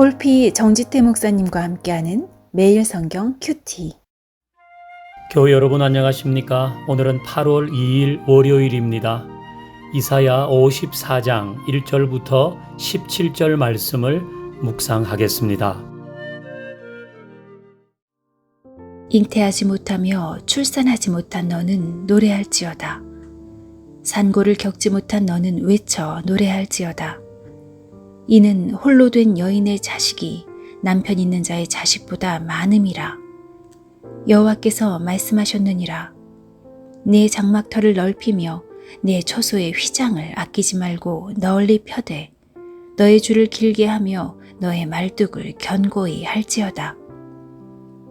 홀피 정지태 목사님과 함께하는 매일 성경 큐티. 교회 여러분 안녕하십니까? 오늘은 8월 2일 월요일입니다. 이사야 54장 1절부터 17절 말씀을 묵상하겠습니다. 잉태하지 못하며 출산하지 못한 너는 노래할지어다. 산고를 겪지 못한 너는 외쳐 노래할지어다. 이는 홀로 된 여인의 자식이 남편 있는 자의 자식보다 많음이라. 여호와께서 말씀하셨느니라. 내 장막터를 넓히며 내 처소의 휘장을 아끼지 말고 널리 펴되 너의 줄을 길게 하며 너의 말뚝을 견고히 할지어다.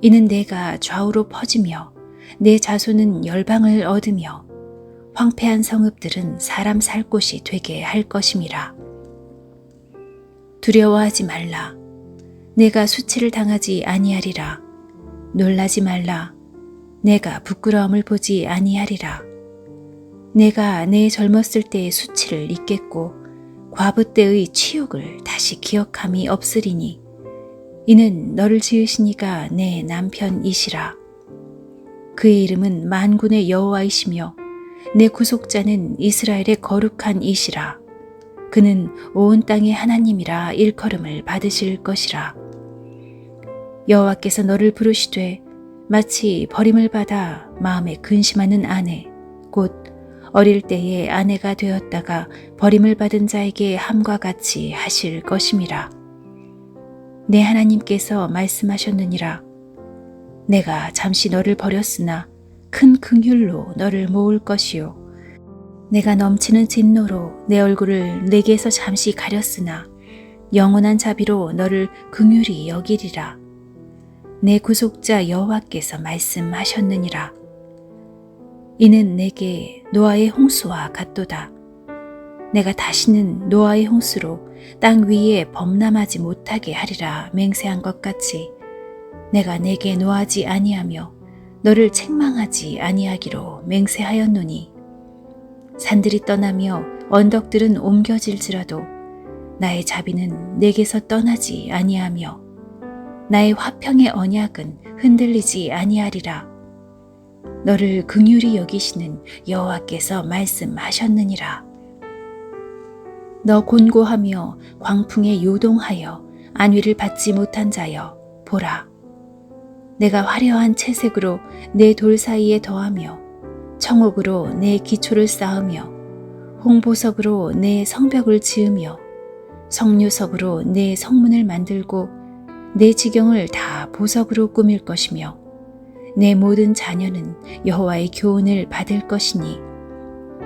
이는 내가 좌우로 퍼지며 내 자손은 열방을 얻으며 황폐한 성읍들은 사람 살 곳이 되게 할 것임이라. 두려워하지 말라. 내가 수치를 당하지 아니하리라. 놀라지 말라. 내가 부끄러움을 보지 아니하리라. 내가 내 젊었을 때의 수치를 잊겠고 과부 때의 치욕을 다시 기억함이 없으리니 이는 너를 지으시니가 내 남편이시라. 그의 이름은 만군의 여호와이시며 내 구속자는 이스라엘의 거룩한 이시라. 그는 온 땅의 하나님이라 일컬음을 받으실 것이라. 여호와께서 너를 부르시되 마치 버림을 받아 마음에 근심하는 아내 곧 어릴 때에 아내가 되었다가 버림을 받은 자에게 함과 같이 하실 것임이라. 내 하나님께서 말씀하셨느니라. 내가 잠시 너를 버렸으나 큰 긍휼로 너를 모을 것이요. 내가 넘치는 진노로 내 얼굴을 내게서 잠시 가렸으나 영원한 자비로 너를 긍휼히 여기리라. 내 구속자 여호와께서 말씀하셨느니라. 이는 내게 노아의 홍수와 같도다. 내가 다시는 노아의 홍수로 땅 위에 범람하지 못하게 하리라 맹세한 것 같이 내가 내게 노하지 아니하며 너를 책망하지 아니하기로 맹세하였노니 산들이 떠나며 언덕들은 옮겨질지라도 나의 자비는 내게서 떠나지 아니하며 나의 화평의 언약은 흔들리지 아니하리라. 너를 긍휼히 여기시는 여호와께서 말씀하셨느니라. 너 곤고하며 광풍에 요동하여 안위를 받지 못한 자여 보라. 내가 화려한 채색으로 내 돌 사이에 더하며 청옥으로 내 기초를 쌓으며 홍보석으로 내 성벽을 지으며 성류석으로 내 성문을 만들고 내 지경을 다 보석으로 꾸밀 것이며 내 모든 자녀는 여호와의 교훈을 받을 것이니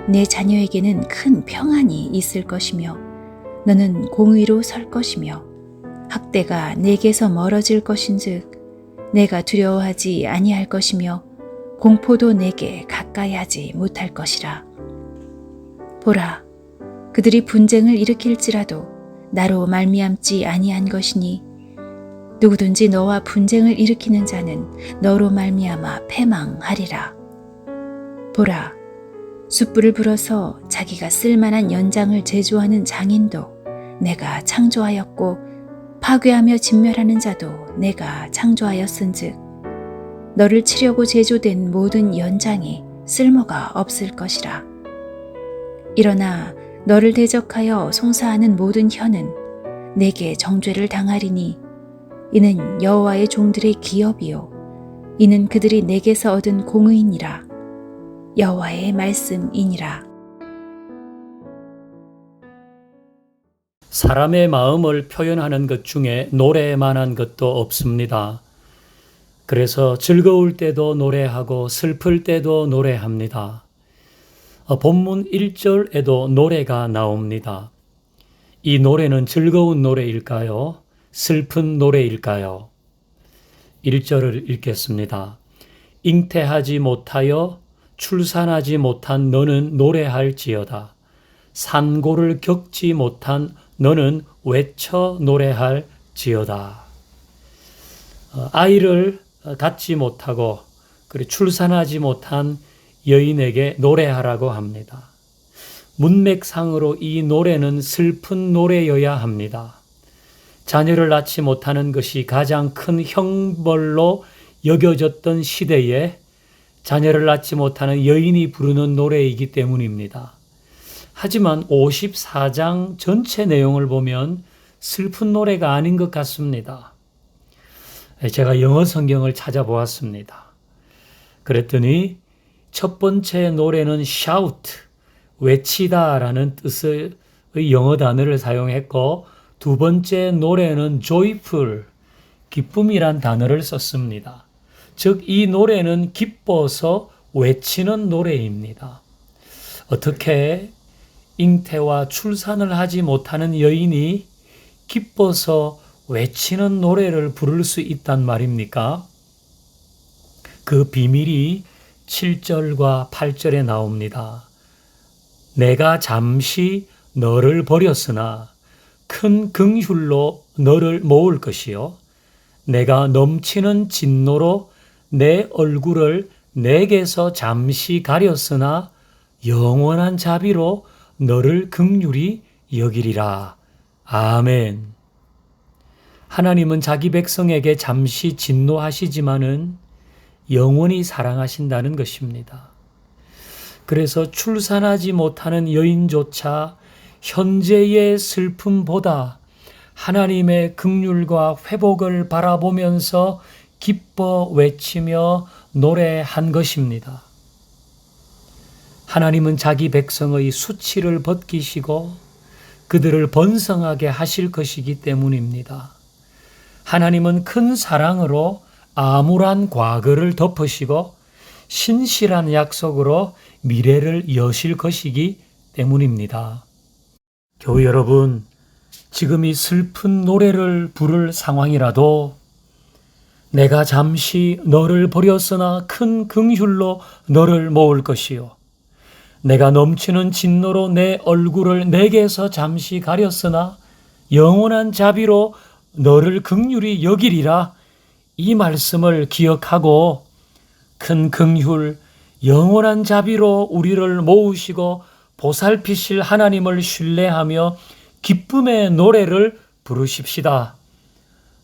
내 자녀에게는 큰 평안이 있을 것이며 너는 공의로 설 것이며 학대가 내게서 멀어질 것인즉 내가 두려워하지 아니할 것이며 공포도 내게 가까이 하지 못할 것이라. 보라, 그들이 분쟁을 일으킬지라도 나로 말미암지 아니한 것이니 누구든지 너와 분쟁을 일으키는 자는 너로 말미암아 패망하리라. 보라, 숯불을 불어서 자기가 쓸만한 연장을 제조하는 장인도 내가 창조하였고 파괴하며 진멸하는 자도 내가 창조하였은즉 너를 치려고 제조된 모든 연장이 쓸모가 없을 것이라. 일어나 너를 대적하여 송사하는 모든 혀는 내게 정죄를 당하리니 이는 여호와의 종들의 기업이요 이는 그들이 내게서 얻은 공의니라 여호와의 말씀이니라 사람의 마음을 표현하는 것 중에 노래만한 것도 없습니다. 그래서 즐거울 때도 노래하고 슬플 때도 노래합니다. 어, 본문 1절에도 노래가 나옵니다. 이 노래는 즐거운 노래일까요? 슬픈 노래일까요? 1절을 읽겠습니다. 잉태하지 못하여 출산하지 못한 너는 노래할지어다. 산고를 겪지 못한 너는 외쳐 노래할지어다. 어, 아이를 갖지 못하고 그리고 출산하지 못한 여인에게 노래하라고 합니다. 문맥상으로 이 노래는 슬픈 노래여야 합니다. 자녀를 낳지 못하는 것이 가장 큰 형벌로 여겨졌던 시대에 자녀를 낳지 못하는 여인이 부르는 노래이기 때문입니다. 하지만 54장 전체 내용을 보면 슬픈 노래가 아닌 것 같습니다. 제가 영어 성경을 찾아보았습니다. 그랬더니 첫 번째 노래는 shout, 외치다라는 뜻의 영어 단어를 사용했고 두 번째 노래는 joyful, 기쁨이란 단어를 썼습니다. 즉, 이 노래는 기뻐서 외치는 노래입니다. 어떻게 잉태와 출산을 하지 못하는 여인이 기뻐서 외치는 노래를 부를 수 있단 말입니까? 그 비밀이 7절과 8절에 나옵니다. 내가 잠시 너를 버렸으나 큰 긍휼로 너를 모을 것이요. 내가 넘치는 진노로 내 얼굴을 내게서 잠시 가렸으나 영원한 자비로 너를 극률이 여기리라. 아멘. 하나님은 자기 백성에게 잠시 진노하시지만은 영원히 사랑하신다는 것입니다. 그래서 출산하지 못하는 여인조차 현재의 슬픔보다 하나님의 극률과 회복을 바라보면서 기뻐 외치며 노래한 것입니다. 하나님은 자기 백성의 수치를 벗기시고 그들을 번성하게 하실 것이기 때문입니다. 하나님은 큰 사랑으로 암울한 과거를 덮으시고 신실한 약속으로 미래를 여실 것이기 때문입니다. 교회 여러분, 지금 이 슬픈 노래를 부를 상황이라도 내가 잠시 너를 버렸으나 큰 긍휼로 너를 모을 것이요. 내가 넘치는 진노로 내 얼굴을 내게서 잠시 가렸으나 영원한 자비로 너를 극률이 여기리라 이 말씀을 기억하고 큰 긍휼 영원한 자비로 우리를 모으시고 보살피실 하나님을 신뢰하며 기쁨의 노래를 부르십시다.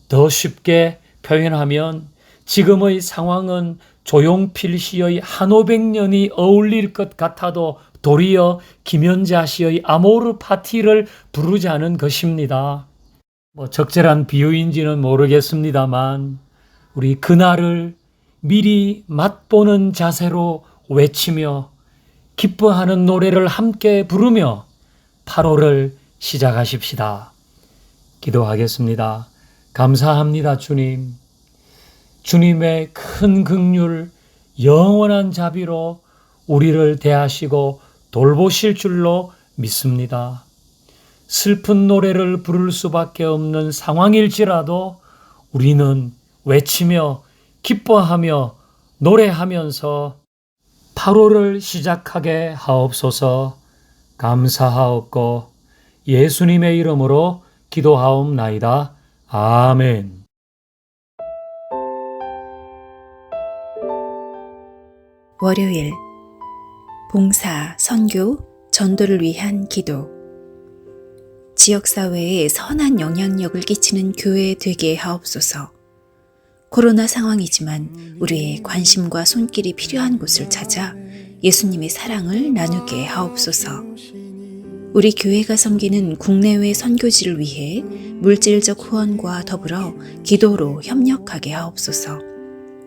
더 쉽게 표현하면 지금의 상황은 조용필 씨의 한오백년이 어울릴 것 같아도 도리어 김연자 씨의 아모르 파티를 부르자는 것입니다. 뭐 적절한 비유인지는 모르겠습니다만 우리 그날을 미리 맛보는 자세로 외치며 기뻐하는 노래를 함께 부르며 8월을 시작하십시다. 기도하겠습니다. 감사합니다, 주님. 주님의 큰 긍휼, 영원한 자비로 우리를 대하시고 돌보실 줄로 믿습니다. 슬픈 노래를 부를 수밖에 없는 상황일지라도 우리는 외치며 기뻐하며 노래하면서 8월을 시작하게 하옵소서 감사하옵고 예수님의 이름으로 기도하옵나이다. 아멘. 월요일 봉사, 선교, 전도를 위한 기도 지역사회에 선한 영향력을 끼치는 교회 되게 하옵소서 코로나 상황이지만 우리의 관심과 손길이 필요한 곳을 찾아 예수님의 사랑을 나누게 하옵소서 우리 교회가 섬기는 국내외 선교지를 위해 물질적 후원과 더불어 기도로 협력하게 하옵소서.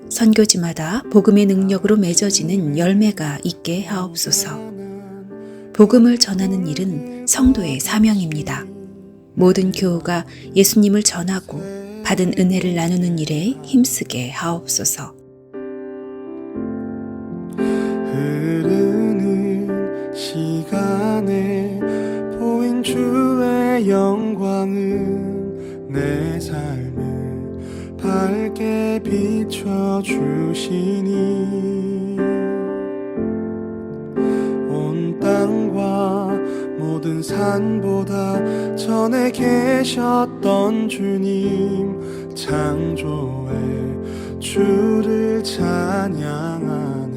선교지마다 복음의 능력으로 맺어지는 열매가 있게 하옵소서. 복음을 전하는 일은 성도의 사명입니다. 모든 교우가 예수님을 전하고 받은 은혜를 나누는 일에 힘쓰게 하옵소서. 흐르는 시간에 보인 주의 영광은 내 삶을 밝게 비춰주시니 산보다 전에 계셨던 주님 창조의 주를 찬양하네.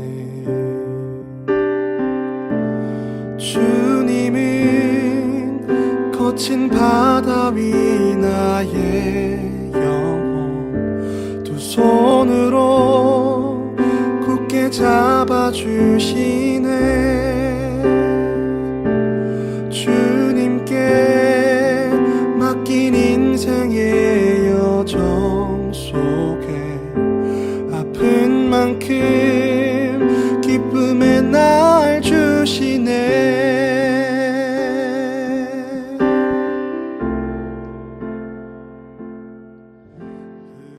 주님은 거친 바다 위 나의 영혼 두 손으로 굳게 잡아주시네